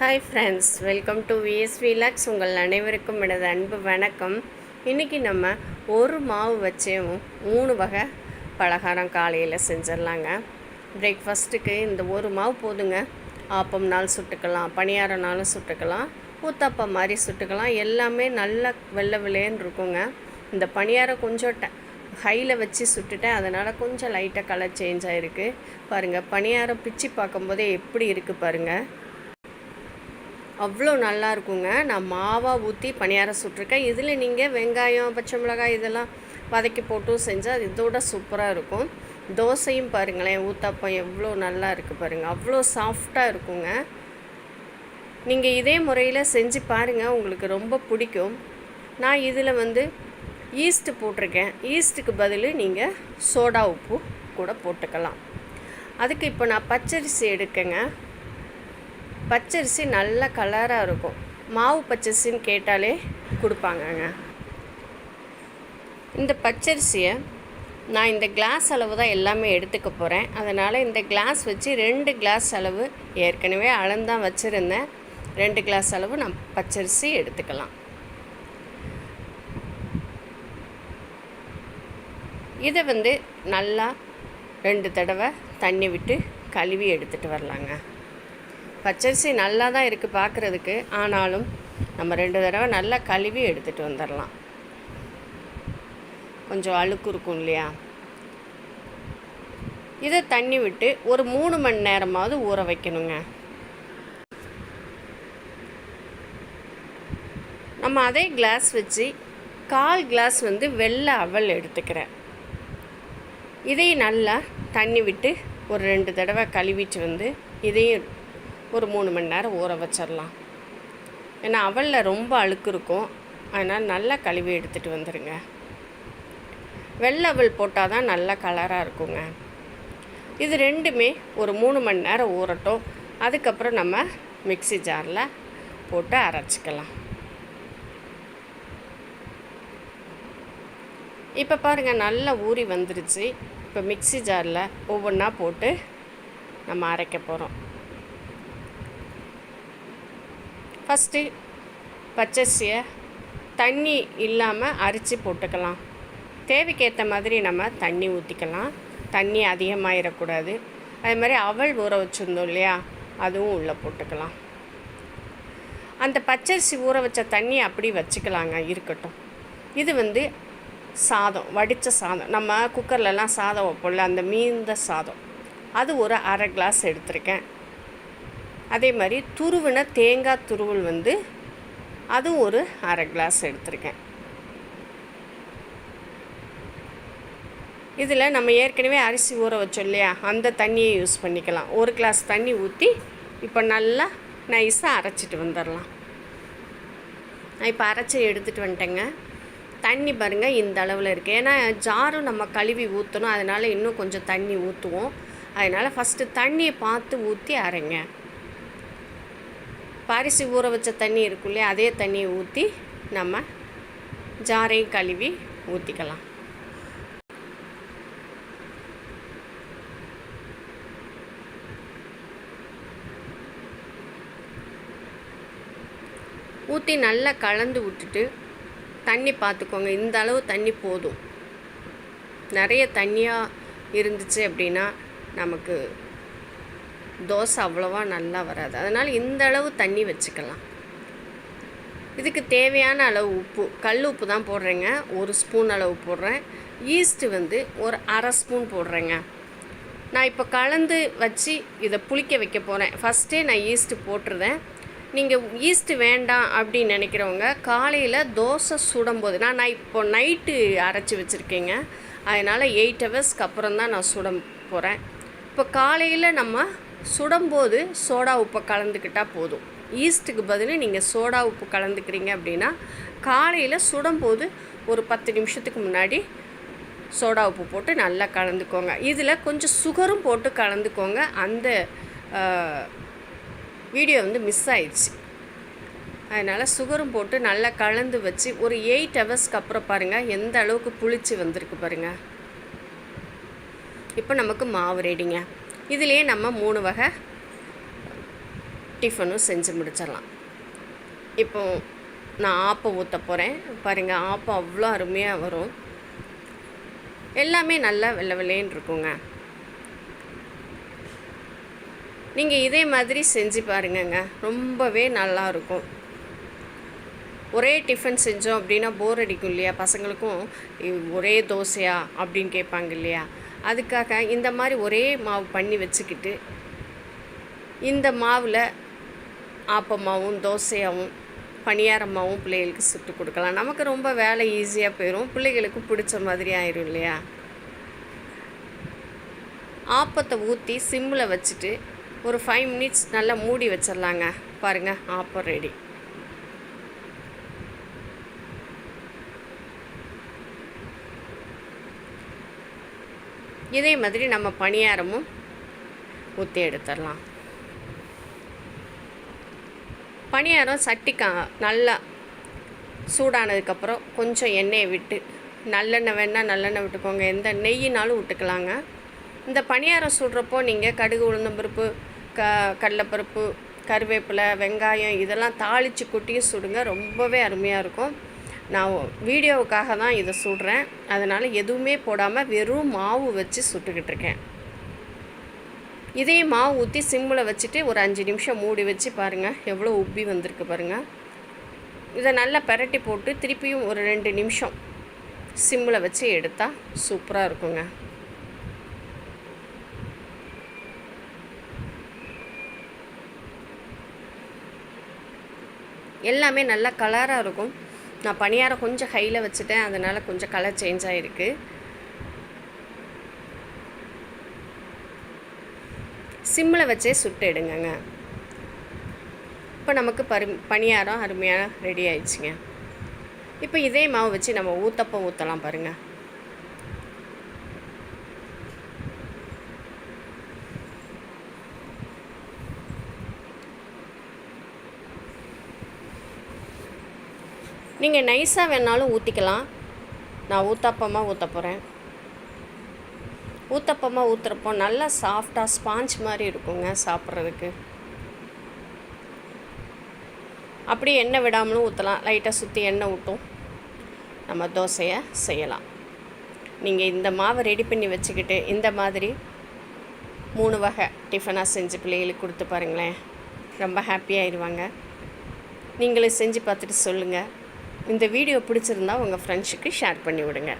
Hi friends welcome to VSV lux உங்கள் அனைவருக்கும் எனது அன்பு வணக்கம். இன்றைக்கி நம்ம ஒரு மாவு வச்சேவும் மூணு வகை பலகாரம் காலையில் செஞ்சிடலாங்க. பிரேக்ஃபாஸ்ட்டுக்கு இந்த ஒரு மாவு போதுங்க. ஆப்பம்னாலும் சுட்டுக்கலாம் பணியாரம்னாலும் சுட்டுக்கலாம் ஊத்தாப்பம் மாதிரி சுட்டுக்கலாம். எல்லாமே நல்லா வெள்ளை விலையன்னு இருக்குங்க. இந்த பணியாரம் கொஞ்சம் ட ஹையில் வச்சு சுட்டுட்டேன். அதனால் கொஞ்சம் லைட்டாக கலர் சேஞ்ச் ஆகிருக்கு பாருங்கள் பணியாரம் பிச்சு பார்க்கும்போதே எப்படி இருக்குது பாருங்கள் அவ்வளோ நல்லா இருக்குங்க நான் மாவாக ஊற்றி பணியாரம் சுட்டிருக்கேன். இதில் நீங்கள் வெங்காயம் பச்சை மிளகாய் இதெல்லாம் வதக்கி போட்டும் செஞ்சால் இதோட சூப்பராக இருக்கும். தோசையும் பாருங்களேன் ஊத்தாப்பம் எவ்வளோ நல்லா இருக்குது பாருங்கள் அவ்வளோ சாஃப்டாக இருக்குங்க. நீங்கள் இதே முறையில் செஞ்சு பாருங்கள் உங்களுக்கு ரொம்ப பிடிக்கும். நான் இதில் வந்து ஈஸ்ட்டு போட்டிருக்கேன். ஈஸ்ட்டுக்கு பதில் நீங்கள் சோடா உப்பு கூட போட்டுக்கலாம். அதுக்கு இப்போ நான் பச்சரிசி எடுக்கேங்க. பச்சரிசி நல்ல கலராக இருக்கும். மாவு பச்சரிசின்னு கேட்டாலே கொடுப்பாங்கங்க. இந்த பச்சரிசியை நான் இந்த கிளாஸ் அளவு தான் எல்லாமே எடுத்துக்க போகிறேன் அதனால் இந்த கிளாஸ் வச்சு ரெண்டு கிளாஸ் அளவு ஏற்கனவே அளந்தான் வச்சுருந்தேன். ரெண்டு கிளாஸ் அளவு நான் பச்சரிசி எடுத்துக்கலாம். இதை வந்து நல்லா ரெண்டு தடவை தண்ணி விட்டு கழுவி எடுத்துகிட்டு வரலாங்க. பச்சரிசி நல்லா தான் இருக்குது பார்க்குறதுக்கு ஆனாலும் நம்ம ரெண்டு தடவை நல்லா கழுவி எடுத்துகிட்டு வந்துடலாம் கொஞ்சம் அழுக்கு இருக்கும் இல்லையா? இதை தண்ணி விட்டு ஒரு மூணு மணி நேரமாவது ஊற வைக்கணுங்க. நம்ம அதே கிளாஸ் வச்சு கால் கிளாஸ் வந்து வெள்ளை அவல் எடுத்துக்கிறேன். இதையும் நல்லா தண்ணி விட்டு ஒரு ரெண்டு தடவை கழுவிட்டு வந்து இதையும் ஒரு மூணு மணி நேரம் ஊற வச்சிடலாம். ஏன்னா அவலில் ரொம்ப அழுக்கு இருக்கும். அதனால் நல்லா கழுவி எடுத்துகிட்டு வந்துடுங்க வெள்ளை அவல் போட்டால் தான் நல்லா கலராக இருக்குங்க. இது ரெண்டுமே ஒரு மூணு மணி நேரம் ஊறட்டும். அதுக்கப்புறம் நம்ம மிக்சி ஜாரில் போட்டு அரைச்சிக்கலாம். இப்போ பாருங்கள் நல்லா ஊறி வந்துருச்சு. இப்போ மிக்சி ஜாரில் ஒவ்வொன்றா போட்டு நம்ம அரைக்க போகிறோம் ஃபஸ்ட்டு பச்சரிசியை தண்ணி இல்லாமல் அரிச்சு போட்டுக்கலாம். தேவைக்கேற்ற மாதிரி நம்ம தண்ணி ஊற்றிக்கலாம் தண்ணி அதிகமாகிடக்கூடாது அதே மாதிரி அவல் ஊற வச்சுருந்தோம் இல்லையா? அதுவும் உள்ளே போட்டுக்கலாம். அந்த பச்சரிசி ஊற வச்ச தண்ணி அப்படி வச்சுக்கலாங்க இருக்கட்டும். இது வந்து சாதம் வடித்த சாதம். நம்ம குக்கர்லலாம் சாதம் வைப்போம்ல அந்த மீந்த சாதம். அது ஒரு அரை கிளாஸ் எடுத்திருக்கேன். அதே மாதிரி துருவின தேங்காய் துருவல் வந்து அதுவும் ஒரு அரை கிளாஸ் எடுத்திருக்கேன். இதில் நம்ம ஏற்கனவே அரிசி ஊற வச்சோம் இல்லையா? அந்த தண்ணியை யூஸ் பண்ணிக்கலாம். ஒரு கிளாஸ் தண்ணி ஊற்றி இப்போ நல்லா நைஸாக அரைச்சிட்டு வந்துடலாம் நான் இப்போ அரைச்சி எடுத்துகிட்டு வந்துட்டேங்க. தண்ணி பாருங்கள் இந்த அளவில் இருக்குது ஏன்னா ஜாரும் நம்ம கழுவி ஊற்றணும் அதனால் இன்னும் கொஞ்சம் தண்ணி ஊற்றுவோம் அதனால் ஃபஸ்ட்டு தண்ணியை பார்த்து ஊற்றி அரைங்க. பாரிசு ஊற வச்ச தண்ணி இருக்கும் இல்லையா அதே தண்ணியை ஊற்றி நம்ம ஜாரையும் கழுவி ஊற்றிக்கலாம் ஊற்றி நல்லா கலந்து விட்டுட்டு தண்ணி பார்த்துக்கோங்க இந்த அளவு தண்ணி போதும். நிறைய தண்ணியாக இருந்துச்சு அப்படின்னா நமக்கு தோசை அவ்வளோவா நல்லா வராது. அதனால் இந்த அளவு தண்ணி வச்சுக்கலாம். இதுக்கு தேவையான அளவு உப்பு. கல் உப்பு தான் போடுறேங்க. ஒரு ஸ்பூன் அளவு போடுறேன். ஈஸ்ட்டு வந்து ஒரு அரை ஸ்பூன் போடுறேங்க. நான் இப்போ கலந்து வச்சு இதை புளிக்க வைக்க போகிறேன் ஃபஸ்ட்டே நான் ஈஸ்ட்டு போட்டுருந்தேன் நீங்கள் ஈஸ்ட்டு வேண்டாம் அப்படின்னு நினைக்கிறவங்க காலையில் தோசை சுடும்போது நான் நான் இப்போ நைட்டு அரைச்சி வச்சுருக்கேங்க. அதனால் எயிட் ஹவர்ஸ்க்கு அப்புறம் தான் நான் சுட போகிறேன் இப்போ காலையில் நம்ம சுடும்போது சோடா உப்பை கலந்துக்கிட்டால் போதும். ஈஸ்ட்டுக்கு பதில் நீங்கள் சோடா உப்பு கலந்துக்கிறீங்க அப்படின்னா காலையில் சுடும்போது ஒரு பத்து நிமிஷத்துக்கு முன்னாடி சோடா உப்பு போட்டு நல்லா கலந்துக்கோங்க. இதில் கொஞ்சம் சுகரும் போட்டு கலந்துக்கோங்க. அந்த வீடியோ வந்து மிஸ் ஆயிடுச்சு. அதனால் சுகரும் போட்டு நல்லா கலந்து வச்சு ஒரு எயிட் ஹவர்ஸ்க்கு அப்புறம் பாருங்கள் எந்த அளவுக்கு புளிச்சு வந்திருக்கு பாருங்கள் இப்போ நமக்கு மாவு ரெடிங்க இதுலேயே நம்ம மூணு வகை டிஃபனும் செஞ்சு முடிச்சிடலாம். இப்போ நான் ஆப்பம் ஊற்ற போகிறேன் பாருங்கள் ஆப்பம் அவ்வளோ அருமையாக வரும். எல்லாமே நல்லா வெள்ளை வெள்ளைன்னு இருக்குங்க. நீங்கள் இதே மாதிரி செஞ்சு பாருங்கங்க. ரொம்பவே நல்லா இருக்கும். ஒரே டிஃபன் செஞ்சோம் அப்படின்னா போர் அடிக்கும் இல்லையா? பசங்களுக்கும் ஒரே தோசையா? அப்படின்னு கேட்பாங்க இல்லையா? அதுக்காக இந்த மாதிரி ஒரே மாவு பண்ணி வச்சுக்கிட்டு இந்த மாவில் ஆப்பமாகவும் தோசையாகவும் பணியாரமாகவும் பிள்ளைகளுக்கு சுட்டு கொடுக்கலாம். நமக்கு ரொம்ப வேலை ஈஸியாக போயிடும் பிள்ளைகளுக்கு பிடிச்ச மாதிரி ஆயிரும் இல்லையா? ஆப்பத்தை ஊற்றி சிம்மில் வச்சுட்டு ஒரு ஃபைவ் மினிட்ஸ் நல்லா மூடி வச்சிடலாங்க. பாருங்கள் ஆப்பம் ரெடி இதே மாதிரி நம்ம பணியாரமும் ஊற்றி எடுத்துடலாம். பணியாரம் சட்டிக்கா நல்லா சூடானதுக்கப்புறம் கொஞ்சம் எண்ணெயை விட்டு நல்லெண்ணெய் வேணால் நல்லெண்ணெய் விட்டுக்கோங்க. எந்த நெய்யினாலும் விட்டுக்கலாங்க. இந்த பணியாரம் சுடுறப்போ நீங்கள் கடுகு உளுந்தம்பருப்பு க கடலைப்பருப்பு கருவேப்பிலை வெங்காயம் இதெல்லாம் தாளித்து கொட்டியும் சுடுங்க. ரொம்பவே அருமையாக இருக்கும். நான் வீடியோவுக்காக தான் இதை சுடுறேன். அதனால் எதுவுமே போடாமல் வெறும் மாவு வச்சு சுட்டுக்கிட்டு இருக்கேன். இதையும் மாவு ஊற்றி சிம்மில் வச்சுட்டு ஒரு அஞ்சு நிமிஷம் மூடி வச்சு பாருங்கள் எவ்வளோ உப்பி வந்திருக்கு பாருங்கள் இதை நல்லா பரட்டி போட்டு திருப்பியும் ஒரு ரெண்டு நிமிஷம் சிம்மில் வச்சு எடுத்தால் சூப்பராக இருக்குங்க. எல்லாமே நல்லா கலராக இருக்கும். நான் பணியாரம் கொஞ்சம் ஹையில் வச்சுட்டேன். அதனால் கொஞ்சம் கலர் சேஞ்ச் ஆகிருக்கு சிம்மில் வச்சே சுட்டு எடுங்கங்க. இப்போ நமக்கு பரு பணியாரம் அருமையாக ரெடி ஆயிடுச்சுங்க. இப்போ இதே மாவு வச்சு நம்ம ஊத்தப்பம் ஊற்றலாம் பாருங்கள் நீங்கள் நைஸாக வேணாலும் ஊற்றிக்கலாம் நான் ஊத்தப்பமாக ஊற்ற போகிறேன் ஊத்தப்பமாக ஊற்றுறப்போ நல்லா சாஃப்டாக ஸ்பாஞ்ச் மாதிரி இருக்குங்க சாப்பிட்றதுக்கு. அப்படியே எண்ணெய் விடாமலும் ஊற்றலாம் லைட்டாக சுற்றி எண்ணெய் விட்டும் நம்ம தோசையை செய்யலாம். நீங்கள் இந்த மாவை ரெடி பண்ணி வச்சுக்கிட்டு இந்த மாதிரி மூணு வகை டிஃபனாக செஞ்சு பிள்ளைகளுக்கு கொடுத்து பாருங்களேன். ரொம்ப ஹாப்பியாகிடுவாங்க நீங்களும் செஞ்சு பார்த்துட்டு சொல்லுங்கள் இந்த வீடியோ பிடிச்சிருந்தா உங்கள் ஃப்ரெண்ட்ஸுக்கு ஷேர் பண்ணி விடுங்க.